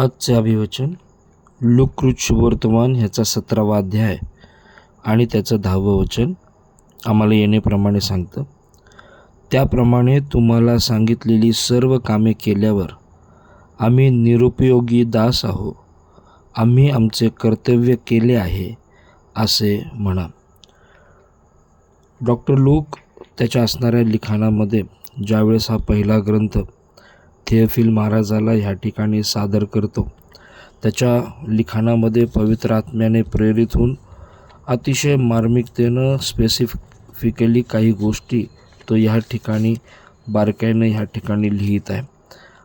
आजचे अभिवचन लुकृच वर्तमान ह्याचा सतरावा अध्याय आणि त्याचं दहावं वचन आम्हाला येणेप्रमाणे सांगतं. त्याप्रमाणे तुम्हाला सांगितलेली सर्व कामे केल्यावर आम्ही निरुपयोगी दास आहो. आम्ही आमचे कर्तव्य केले आहे असे म्हणा. डॉक्टर लूक त्याच्या असणाऱ्या लिखाणामध्ये ज्यावेळेस हा पहिला ग्रंथ थिओफिल महाराजाला ह्या ठिकाणी सादर करतो. त्याच्या लिखाणामध्ये पवित्र आत्म्याने प्रेरित होऊन अतिशय मार्मिकतेनं स्पेसिफिकली काही गोष्टी तो ह्या ठिकाणी बारकाईनं ह्या ठिकाणी लिहित आहे.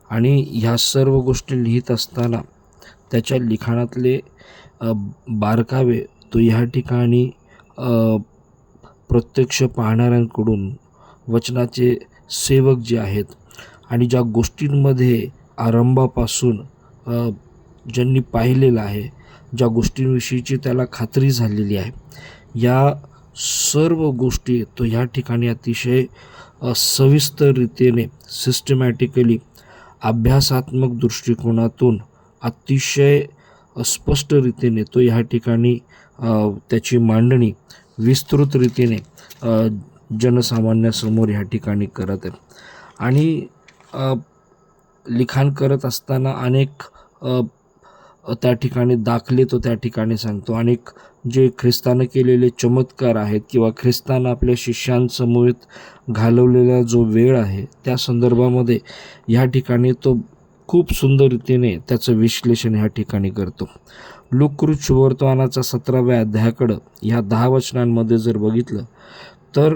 आणि ह्या सर्व गोष्टी लिहित असताना त्याच्या लिखाणातले बारकावे तो ह्या ठिकाणी प्रत्यक्ष पाहणाऱ्यांकडून वचनाचे सेवक जे आहेत आणि ज्या गोष्टींमध्ये आरंभापासून ज्यांनी पाहिलेलं आहे ज्या गोष्टींविषयीची त्याला खात्री झालेली आहे या सर्व गोष्टी तो ह्या ठिकाणी अतिशय अ, सविस्तर रीतीने सिस्टमॅटिकली अभ्यासात्मक दृष्टिकोनातून अतिशय स्पष्ट रीतीने तो ह्या ठिकाणी त्याची मांडणी विस्तृत रीतीने जनसामान्यासमोर ह्या ठिकाणी करत आहे. आणि लिखाण करत असताना अनेक त्या ठिकाणी दाखले तो त्या ठिकाणी सांगतो. अनेक जे ख्रिस्तानं केलेले चमत्कार आहेत किंवा ख्रिस्तानं आपल्या शिष्यांसमोर घालवलेला जो वेळ आहे त्या संदर्भामध्ये ह्या ठिकाणी तो खूप सुंदर रीतीने त्याचं विश्लेषण ह्या ठिकाणी करतो. लुकृत शुभवर्तमानाचा सतराव्या अध्यायाकडं ह्या दहा वचनांमध्ये जर बघितलं तर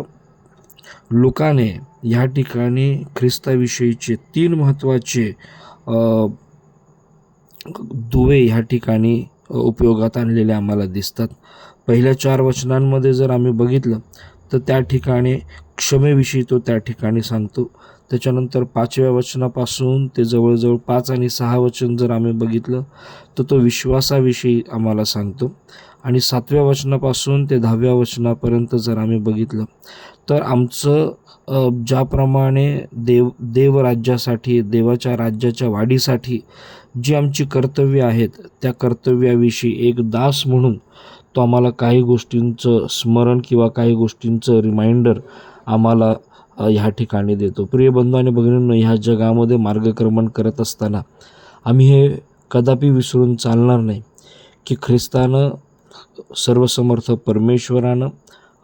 लोकाने ह्या ठिकाणी ख्रिस्ताविषयीचे तीन महत्त्वाचे दुवे ह्या ठिकाणी उपयोगात आणलेले आम्हाला दिसतात. पहिल्या चार वचनांमध्ये जर आम्ही बघितलं तर त्या ठिकाणी क्षमेविषयी तो त्या ठिकाणी सांगतो. त्याच्यानंतर पाचव्या वचनापासून ते जवळजवळ पाच आणि सहा वचन जर आम्ही बघितलं तर तो विश्वासाविषयी आम्हाला सांगतो. आणि सातव्या वचनापासून ते दहाव्या वचनापर्यंत जर आम्ही बघितलं तर आमचं ज्याप्रमाणे देव देवराज्यासाठी देवाच्या राज्याच्या वाढीसाठी जी आमची कर्तव्य आहेत त्या कर्तव्याविषयी एक दास म्हणून तो आम्हाला काही गोष्टींचं स्मरण किंवा काही गोष्टींचं रिमाइंडर आम्हाला ह्या ठिकाणी देतो. प्रिय बंधू आणि भगिनींनो ह्या जगामध्ये मार्गक्रमण करत असताना आम्ही हे कदापि विसरून चालणार नाही की ख्रिस्तानं सर्वसमर्थ परमेश्वरानं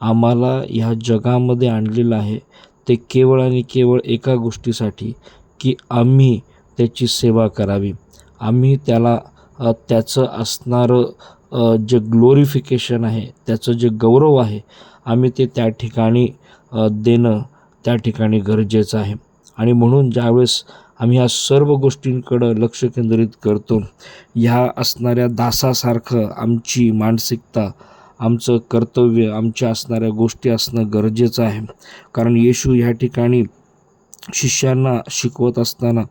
आम्हाला ह्या जगामध्ये आणलेलं आहे. ते केवळ आणि केवळ एका गोष्टीसाठी की आम्ही त्याची सेवा करावी. आम्ही त्याला त्याचं असणारं जे ग्लोरिफिकेशन आहे त्याचं जे गौरव आहे आम्ही ते त्या ठिकाणी देणं त्या ठिकाणी गरजेचं आहे. आणि म्हणून ज्यावेळेस आम्ही ह्या सर्व गोष्टींकडं लक्ष केंद्रित करतो ह्या असणाऱ्या दासासारखं आमची मानसिकता आमचं कर्तव्य आमच्या असणाऱ्या गोष्टी असणं गरजेचं आहे. कारण येशू ह्या ठिकाणी शिष्यांना शिकवत असताना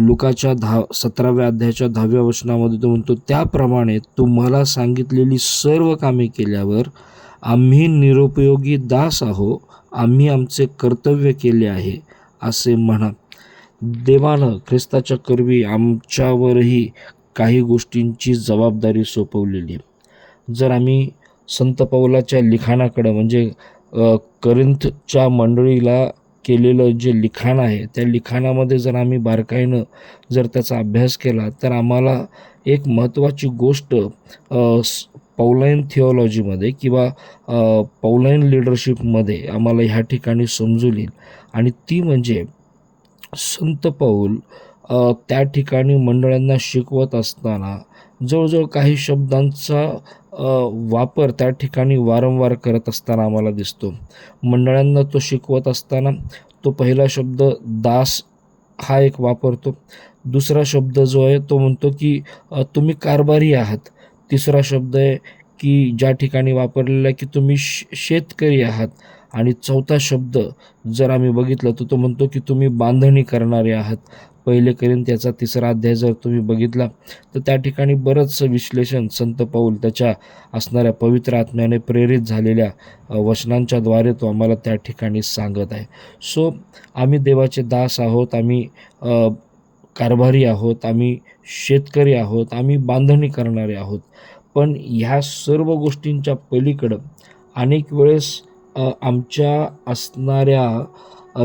लुकाच्या दहा सतराव्या अध्यायाच्या दहाव्या वचनामध्ये तो म्हणतो त्याप्रमाणे तुम्हाला सांगितलेली सर्व कामे केल्यावर आम्ही निरुपयोगी दास आहो आम्ही आमचे कर्तव्य केले आहे असे म्हणा. देवानं ख्रिस्ताच्या कर्वी आमच्यावरही काही गोष्टींची जबाबदारी सोपवलेली आहे. जर आम्ही संत पौलाच्या लिखाणाकडं म्हणजे करिंथच्या मंडळीला केलेलं जे लिखाण आहे त्या लिखाणामध्ये जर आम्ही बारकाईनं जर त्याचा अभ्यास केला तर आम्हाला एक महत्त्वाची गोष्ट पौलायन पौलाईन थिओलॉजीमध्ये किंवा पौलायन पौलाईन लिडरशिपमध्ये आम्हाला ह्या ठिकाणी समजून येईल. आणि ती म्हणजे संत पौल त्या ठिकाणी मंडळांना शिकवत असताना जवळजवळ काही शब्दांचा वापर त्या ठिकाणी वारंवार करत असताना आम्हाला दिसतो. मंडळांना तो शिकवत असताना तो पहिला शब्द दास हा एक वापरतो. दुसरा शब्द जो आहे तो म्हणतो की तुम्ही कारभारी आहात. तिसरा शब्द आहे की ज्या ठिकाणी वापरलेला आहे की तुम्ही श शेतकरी आहात. आणि चौथा शब्द जर आम्ही बघितलं तर तो म्हणतो की तुम्ही बांधणी करणारे आहात. पहिले करीन त्याचा तिसरा अध्याय जर तुम्ही बघितला तर त्या ठिकाणी बरंचसं विश्लेषण संत पाऊल त्याच्या असणाऱ्या पवित्र आत्म्याने प्रेरित झालेल्या वचनांच्या वचनांच्याद्वारे तो आम्हाला त्या ठिकाणी सांगत आहे. सो आम्ही देवाचे दास आहोत आम्ही कारभारी आहोत आम्ही शेतकरी आहोत आम्ही बांधणी करणारे आहोत. पण ह्या सर्व गोष्टींच्या पलीकडं अनेक वेळेस आमच्या असणाऱ्या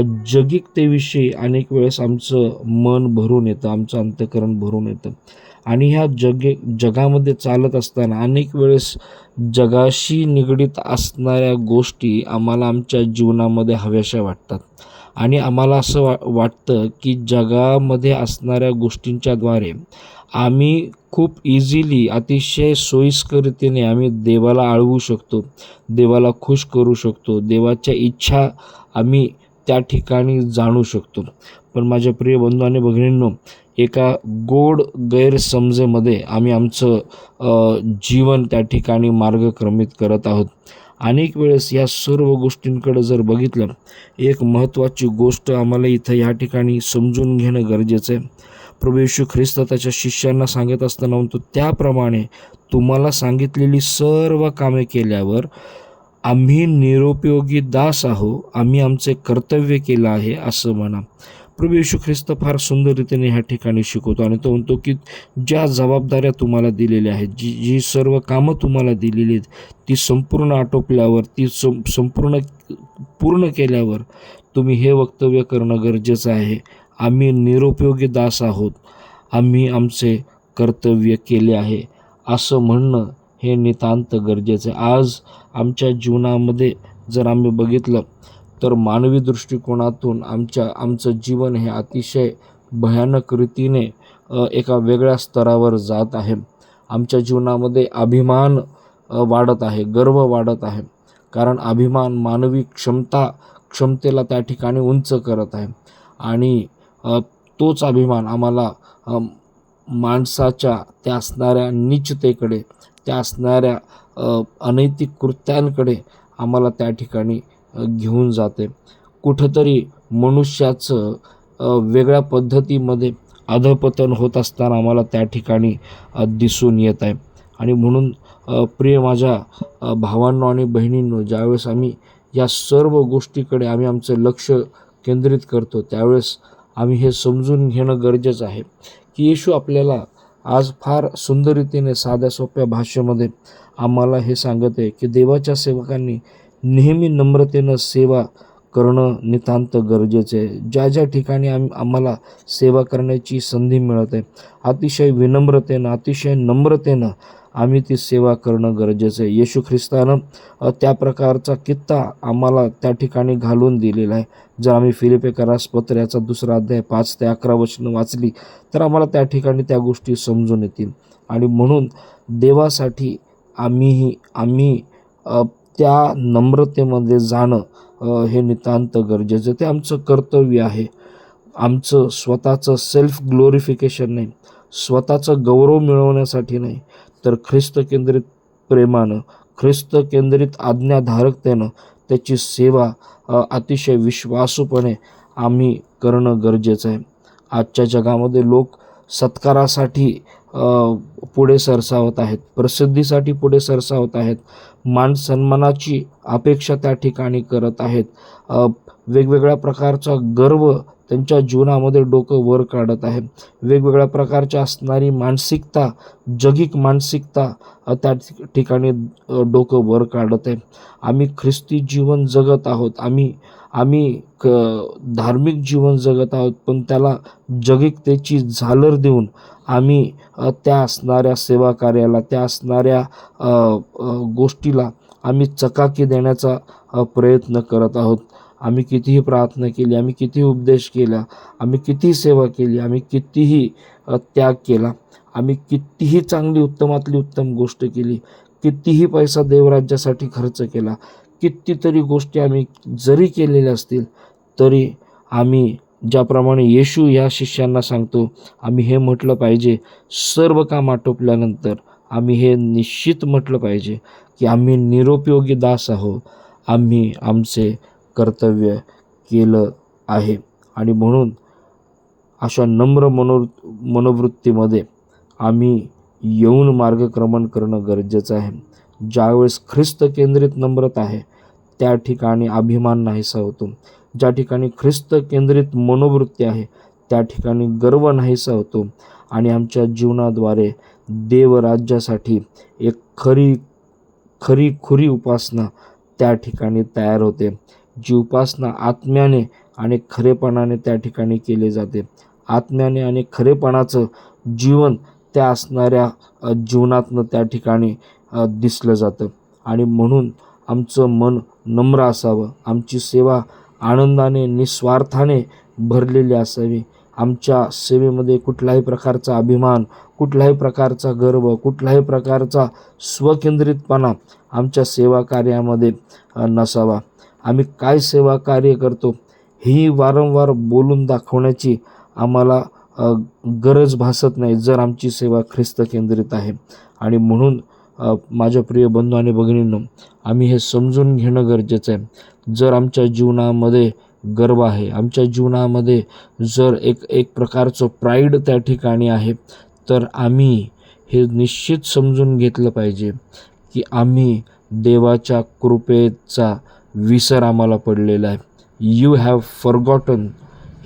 जगिकतेविषयी अनेक वेळेस आमचं मन भरून येतं आमचं अंतकरण भरून येतं. आणि ह्या जगे जगामध्ये चालत असताना अनेक वेळेस जगाशी निगडीत असणाऱ्या गोष्टी आम्हाला आमच्या जीवनामध्ये हव्याशा वाटतात. आणि आम्हाला असं वा वाटतं की जगामध्ये असणाऱ्या गोष्टींच्याद्वारे आम्ही खूप इझिली अतिशय सोयीस्करतेने आम्ही देवाला आळवू शकतो देवाला खुश करू शकतो देवाच्या इच्छा आम्ही त्या ठिकाणी जाणू शकतो. पण माझ्या प्रिय बंधू आणि भगिनींनो एका गोड गैरसमजेमध्ये आम्ही आमचं जीवन त्या ठिकाणी मार्गक्रमित करत आहोत. अनेक वेळेस या सर्व गोष्टींकडे जर बघितलं एक महत्त्वाची गोष्ट आम्हाला इथं या ठिकाणी समजून घेणं गरजेचं आहे. प्रभू येशू ख्रिस्त त्याच्या शिष्यांना सांगत असताना म्हणतो त्याप्रमाणे तुम्हाला सांगितलेली सर्व कामे केल्यावर आम्ही निरुपयोगी दास आहो आम्ही आमचे कर्तव्य केलं आहे असं म्हणा. प्रभू येशू ख्रिस्त फार सुंदर रीतीने ह्या ठिकाणी शिकवतो आणि तो म्हणतो की ज्या जबाबदाऱ्या तुम्हाला दिलेल्या आहेत जी जी सर्व कामं तुम्हाला दिलेली आहेत ती संपूर्ण आटोपल्यावर ती सं संपूर्ण पूर्ण केल्यावर तुम्ही हे वक्तव्य करणं गरजेचं आहे. आम्ही निरुपयोगी दास आहोत. आम्ही आमचे कर्तव्य केले आहे. असं म्हणणं हे नितांत गरजेचं आहे. आज आमच्या जीवनामध्ये जर आम्ही बघितलं तर मानवी दृष्टिकोनातून आमच्या आमचं जीवन हे अतिशय भयानक रीतीने एका वेगळ्या स्तरावर जात आहे. आमच्या जीवनामध्ये अभिमान वाढत आहे गर्व वाढत आहे. कारण अभिमान मानवी क्षमता क्षमतेला त्या ठिकाणी उंच करत आहे. आणि तोच अभिमान आम्हाला माणसाच्या त्या असणाऱ्या निचतेकडे त्या असणाऱ्या अनैतिक कृत्यांकडे आम्हाला त्या ठिकाणी घेऊन जाते. कुठंतरी मनुष्याचं वेगळ्या पद्धतीमध्ये अधपतन होत असताना आम्हाला त्या ठिकाणी दिसून येत आहे. आणि म्हणून प्रिय माझ्या भावांनो आणि बहिणींनो ज्यावेळेस आम्ही या सर्व गोष्टीकडे आम्ही आमचं लक्ष केंद्रित करतो त्यावेळेस आम्ही हे समजून घेणं गरजेचं आहे की येशू आपल्याला आज फार सुंदर रीतीने साध्या सोप्या भाषेमध्ये आम्हाला हे सांगत आहे की देवाच्या सेवकांनी नेहमी नम्रतेनं सेवा करणं नितांत गरजेचं आहे. ज्या ज्या ठिकाणी आम आम्हाला सेवा करण्याची संधी मिळत आहे अतिशय विनम्रतेनं अतिशय नम्रतेनं आम्ही ती सेवा करणं गरजेचं आहे. येशू ख्रिस्तानं त्या प्रकारचा कित्ता आम्हाला त्या ठिकाणी घालून दिलेला आहे. जर आम्ही फिलिपेकरास पत्र याचा दुसरा अध्याय पाच ते अकरा वचनं वाचली तर आम्हाला त्या ठिकाणी त्या गोष्टी समजून येतील. आणि म्हणून देवासाठी आम्हीही आम्ही त्या नम्रतेमध्ये जाणं हे नितांत गरजेचं ते आमचं कर्तव्य आहे. आमचं स्वतःचं सेल्फ ग्लोरिफिकेशन नाही. स्वतःचं गौरव मिळवण्यासाठी नाही. तर ख्रिस्त केंद्रित प्रेमानं ख्रिस्त केंद्रित आज्ञाधारकतेनं त्याची सेवा अतिशय विश्वासूपणे आम्ही करणं गरजेचं आहे. आजच्या जगामध्ये लोक सत्कारासाठी पुढे सरसावत आहेत प्रसिद्धीसाठी पुढे सरसावत आहेत मान सन्मानाची अपेक्षा त्या ठिकाणी करत आहेत. वेगवेगळ्या प्रकारचा गर्व त्यांच्या जीवनामध्ये डोकं वर काढत आहे. वेगवेगळ्या प्रकारच्या असणारी मानसिकता जगिक मानसिकता त्या ठिक- ठिकाणी डोकं वर काढत आहे. आम्ही ख्रिस्ती जीवन जगत आहोत. आम्ही आम्ही क धार्मिक जीवन जगत आहोत. पण त्याला जगिकतेची झालर देऊन आम्ही त्या असणाऱ्या सेवा कार्याला त्या असणाऱ्या गोष्टीला आम्ही चकाकी देण्याचा प्रयत्न करत आहोत. आम्ही कितीही प्रार्थना केली आम्ही कितीही उपदेश केला आम्ही कितीही सेवा केली आम्ही कितीही त्याग केला आम्ही कितीही चांगली उत्तमातली उत्तम गोष्ट केली कितीही पैसा देवराज्यासाठी खर्च केला कितीतरी गोष्टी आम्ही जरी केलेल्या असतील तरी आम्ही ज्याप्रमाणे येशू या शिष्यांना सांगतो आम्ही हे म्हटलं पाहिजे सर्व काम आटोपल्यानंतर आम्ही हे निश्चित म्हटलं पाहिजे की आम्ही निरुपयोगी दास आहोत आम्ही आमचे कर्तव्य केलं आहे. आणि म्हणून अशा नम्र मनो मनोवृत्तीमध्ये आम्ही येऊन मार्गक्रमण करणं गरजेचं आहे. ज्यावेळेस ख्रिस्त केंद्रित नम्रता आहे त्या ठिकाणी अभिमान नाहीसा होतो. ज्या ठिकाणी ख्रिस्त केंद्रित मनोवृत्ती आहे त्या ठिकाणी गर्व नाहीसा होतो. आणि आमच्या जीवनाद्वारे देवराज्यासाठी एक खरी खरी खुरी उपासना त्या ठिकाणी तयार होते. जी उपासना आत्म्याने आणि खरेपणाने त्या ठिकाणी केले जाते. आत्म्याने आणि खरेपणाचं जीवन त्या असणाऱ्या जीवनातनं त्या ठिकाणी दिसलं जातं. आणि म्हणून आमचं मन नम्र असावं. आमची सेवा आनंदाने निस्वार्थाने भरलेली असावी. आमच्या सेवेमध्ये कुठलाही प्रकारचा अभिमान कुठल्याही प्रकारचा गर्व कुठल्याही प्रकारचा स्वकेंद्रितपणा आमच्या सेवा कार्यामध्ये नसावा. आम्ही काय सेवा कार्य करतो ही वारंवार बोलून दाखवण्याची आम्हाला गरज भासत नाही जर आमची सेवा ख्रिस्त केंद्रित आहे. आणि म्हणून माझ्या प्रिय बंधू आणि भगिनींनो आम्ही हे समजून घेणं गरजेचं आहे. जर आमच्या जीवनामध्ये गर्व आहे आमच्या जीवनामध्ये जर एक एक प्रकारचं प्राईड त्या ठिकाणी आहे तर आम्ही हे निश्चित समजून घेतलं पाहिजे की आम्ही देवाच्या कृपेचा विसर आम्हाला पडलेला आहे. You have forgotten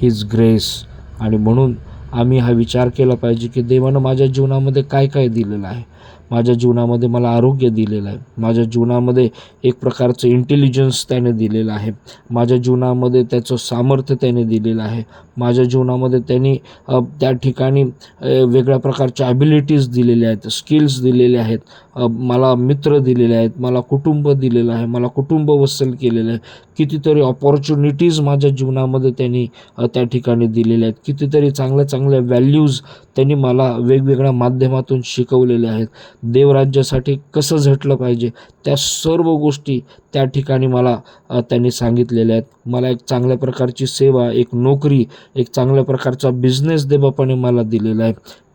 his grace आणि म्हणून आम्ही हा विचार केला पाहिजे की देवानं माझ्या जीवनामध्ये काय काय दिलेलं आहे. माझ्या जीवनामध्ये मला आरोग्य दिलेलं आहे. माझ्या जीवनामध्ये एक प्रकारचं इंटेलिजन्स त्याने दिलेलं आहे. माझ्या जीवनामध्ये त्याचं सामर्थ्य त्याने दिलेलं आहे. माझ्या जीवनामध्ये त्यांनी त्या ठिकाणी वेगळ्या प्रकारच्या ॲबिलिटीज दिलेल्या आहेत स्किल्स दिलेले आहेत. मला मित्र दिलेले आहेत मला कुटुंब दिलेलं आहे मला कुटुंब वसल केलेलं आहे. कितीतरी ऑपॉर्च्युनिटीज माझ्या जीवनामध्ये त्यांनी त्या ठिकाणी दिलेल्या आहेत. कितीतरी चांगल्या चांगल्या व्हॅल्यूज त्यांनी मला वेगवेगळ्या माध्यमातून शिकवलेल्या आहेत. देवराज्यासाठी कसं झटलं पाहिजे त्या सर्व गोष्टी त्या ठिकाणी मला त्यांनी सांगितलेल्या आहेत. मला एक चांगल्या प्रकारची सेवा एक नोकरी एक चांगल्या प्रकारचा बिझनेस देवापाने मला दिलेला आहे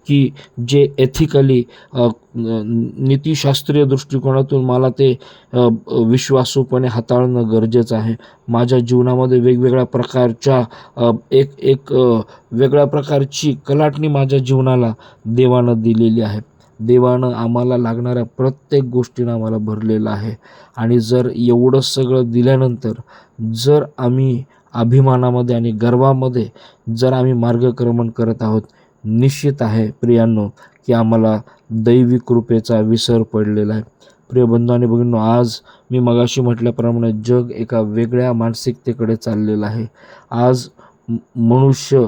की जे एथिकली नीतिशास्त्रीय दृष्टिकोनातून मला ते विश्वासूपणे हाताळणं गरजेचं आहे. माझ्या जीवनामध्ये वेगवेगळ्या प्रकारच्या एक एक वेगळ्या प्रकारची कलाटणी माझ्या जीवनाला देवानं दिलेली आहे. देवानं आम्हाला लागणाऱ्या प्रत्येक गोष्टीनं आम्हाला भरलेलं आहे. आणि जर एवढं सगळं दिल्यानंतर जर आम्ही अभिमानामध्ये आणि गर्वामध्ये जर आम्ही मार्गक्रमण करत आहोत निश्चित आहे प्रियांनो की आम्हाला दैवी कृपेचा विसर पडलेला आहे. प्रिय बंधू आणि भगिनो आज मी मगाशी म्हटल्याप्रमाणे जग एका वेगळ्या मानसिकतेकडे चाललेलं आहे. आज मनुष्य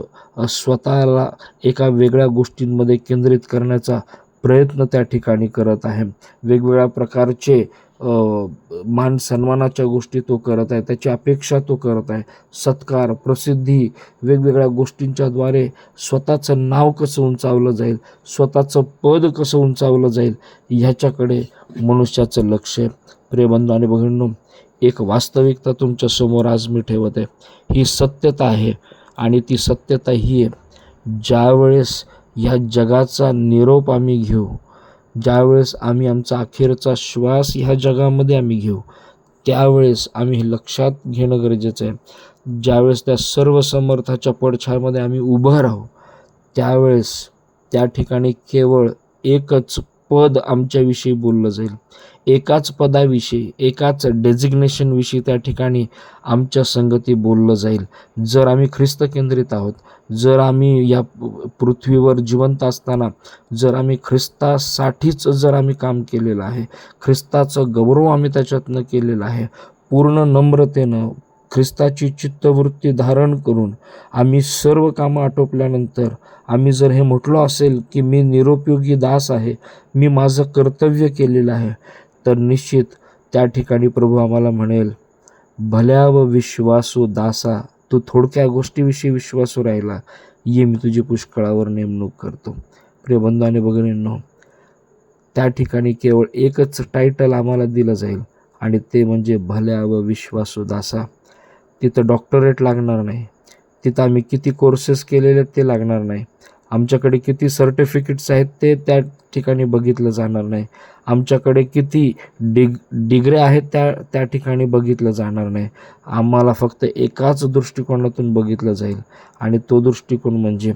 स्वतःला एका वेगळ्या गोष्टींमध्ये केंद्रित करण्याचा प्रयत्न त्या ठिकाणी करत आहे. वेगवेगळ्या प्रकारचे मान सन्मानाच्या गोष्टी तो करत आहे त्याची अपेक्षा तो करत आहे. सत्कार प्रसिद्धी वेगवेगळ्या गोष्टींच्याद्वारे स्वतःचं नाव कसं उंचावलं जाईल स्वतःचं पद कसं उंचावलं जाईल ह्याच्याकडे मनुष्याचं लक्ष आहे. प्रियबंधू आणि भगिनींनो एक वास्तविकता तुमच्यासमोर आज मी ठेवत आहे. ही सत्यता आहे आणि ती सत्यता ही आहे. ज्यावेळेस ह्या जगाचा निरोप आम्ही घेऊ. ज्यावेळेस आम्ही आमचा अखेरचा श्वास ह्या जगामध्ये आम्ही घेऊ त्यावेळेस आम्ही हे लक्षात घेणं गरजेचं आहे. ज्यावेळेस त्या सर्व समर्थाच्या पडछायामध्ये आम्ही उभं राहू त्यावेळेस त्या ठिकाणी केवळ एकच पद आमच्याविषयी बोललं जाईल. एकाच पदाविषयी एकाच डेझिग्नेशनविषयी त्या ठिकाणी आमच्या संगती बोललं जाईल. जर आम्ही ख्रिस्त केंद्रित आहोत जर आम्ही या पृथ्वीवर जिवंत असताना जर आम्ही ख्रिस्तासाठीच जर आम्ही काम केलेलं आहे ख्रिस्ताचं गौरव आम्ही त्याच्यातनं केलेलं आहे पूर्ण नम्रतेनं ख्रिस्ताची चित्तवृत्ती धारण करून आम्ही सर्व कामं आटोपल्यानंतर आम्ही जर हे म्हटलो असेल की मी निरुपयोगी दास आहे मी माझं कर्तव्य केलेलं आहे तर निश्चित त्या ठिकाणी प्रभू आम्हाला म्हणेल भल्या व विश्वासू दासा तू थोडक्या गोष्टीविषयी विश्वासू राहिला ये मी तुझी पुष्कळावर नेमणूक करतो. प्रिय बंधू आणि भगिनींनो त्या ठिकाणी केवळ एकच टायटल आम्हाला दिलं जाईल आणि ते म्हणजे भल्या व विश्वासू दासा. तिथं डॉक्टरेट लागणार नाही. तिथं आम्ही किती कोर्सेस केलेले आहेत ते लागणार नाही. आमच्याकडे किती सर्टिफिकेट्स आहेत ते त्या ठिकाणी बघितलं जाणार नाही. आमच्याकडे किती डिग डिग्र्या आहेत त्या त्या ठिकाणी बघितलं जाणार नाही. आम्हाला फक्त एकाच दृष्टिकोनातून बघितलं जाईल. आणि तो दृष्टिकोन म्हणजे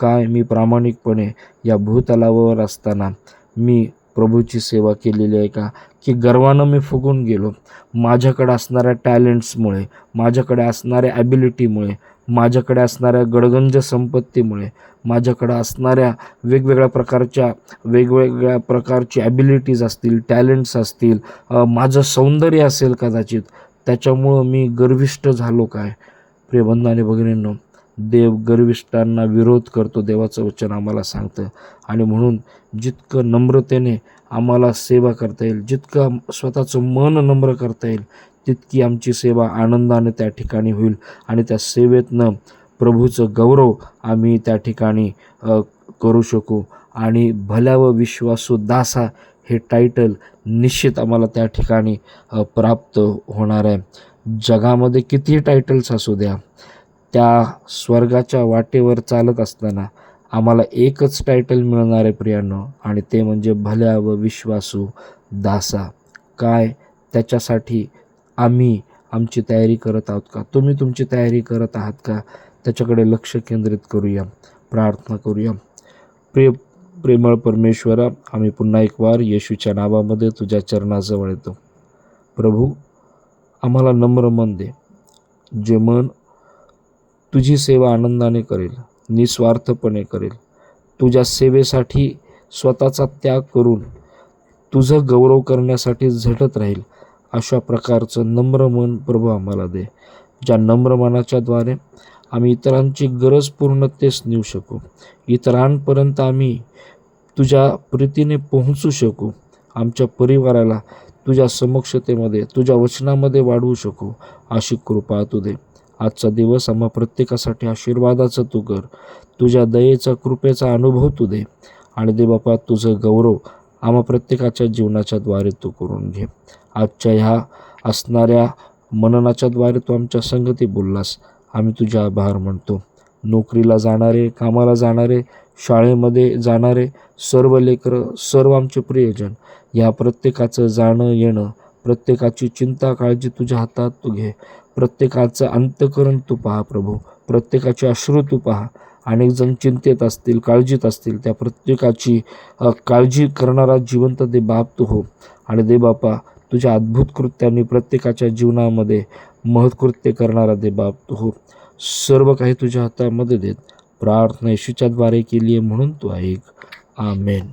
काय? मी प्रामाणिकपणे या भूतलावर असताना मी प्रभूची सेवा केलेली आहे का? की गर्वानं मी फुगून गेलो. माझ्याकडे असणाऱ्या टॅलेंट्समुळे माझ्याकडे असणाऱ्या ॲबिलिटीमुळे माझ्याकडे असणाऱ्या गडगंज संपत्तीमुळे माझ्याकडे असणाऱ्या वेगवेगळ्या प्रकारच्या वेगवेगळ्या प्रकारची ॲबिलिटीज असतील टॅलेंट्स असतील माझं सौंदर्य असेल कदाचित त्याच्यामुळं मी गर्विष्ट झालो काय? प्रियबंधाने भगिनींनो देव गर्विष्ठांना विरोध करतो देवाचं वचन आम्हाला सांगतं. आणि म्हणून जितकं नम्रतेने आम्हाला सेवा करता येईल जितकं स्वतःचं मन नम्र करता येईल तितकी आमची सेवा आनंदाने त्या ठिकाणी होईल आणि त्या सेवेतनं प्रभूचं गौरव आम्ही त्या ठिकाणी करू शकू. आणि भल्या व विश्वासू दासा हे टायटल निश्चित आम्हाला त्या ठिकाणी प्राप्त होणार आहे. जगामध्ये किती टायटल्स असू द्या त्या स्वर्गाच्या वाटेवर चालत असताना आम्हाला एकच टायटल मिळणार आहे प्रियांनो आणि ते म्हणजे भल्या व विश्वासू दासा. काय? त्याच्यासाठी आम्ही आमची तयारी करत आहोत का? तुम्ही तुमची तयारी करत आहात का? त्याच्याकडे लक्ष केंद्रित करूया प्रार्थना करूया. प्रिय प्रेमळ परमेश्वरा आम्ही पुन्हा एक वार येशूच्या नावामध्ये तुझ्या चरणाजवळ येतो. प्रभू आम्हाला नम्र मन दे जे मन तुझी सेवा आनंदाने करेल निस्वार्थपणे करेल. तुझ्या सेवेसाठी स्वतःचा त्याग करून तुझं गौरव करण्यासाठी झटत राहील. अशा प्रकारचं नम्र मन प्रभू आम्हाला दे ज्या नम्र मनाच्याद्वारे आम्ही इतरांची गरज पूर्णतेस नेऊ शकू. इतरांपर्यंत आम्ही तुझ्या प्रीतीने पोहोचू शकू. आमच्या परिवाराला तुझ्या समक्षतेमध्ये तुझ्या वचनामध्ये वाढवू शकू अशी कृपा तू दे. आजचा दिवस आम्हा प्रत्येकासाठी आशीर्वादाचं तू कर. तुझ्या दयेचा कृपेचा अनुभव तू दे. आणि दे बापा तुझं गौरव आम्हा प्रत्येकाच्या जीवनाच्या द्वारे तू करून घे. आजच्या ह्या असणाऱ्या मननाच्या द्वारे तू आमच्या संगती बोललास. आम्ही तुझे आभार म्हणतो नोकरीला जाणारे कामाला जाणारे शाळेमध्ये जाणारे सर्व लेकरं सर्व आमचे प्रियजन या प्रत्येकाचं जाणं येणं प्रत्येकाची चिंता काळजी तुझ्या हातात तू घे. प्रत्येकाचं अंतकरण तू पहा प्रभू. प्रत्येकाचे अश्रू तू पहा. अनेक जण चिंतेत असतील काळजीत असतील त्या प्रत्येकाची काळजी करणारा जिवंत दे बाप तू हो. आणि दे बापा तुझ्या अद्भुत कृत्यांनी प्रत्येकाच्या जीवनामध्ये महत्कृत्य करणारा दे बाप तू हो. सर्व काही तुझ्या हातामध्ये देत प्रार्थना येशूच्याद्वारे केली आहे म्हणून तू ऐक. आमेन.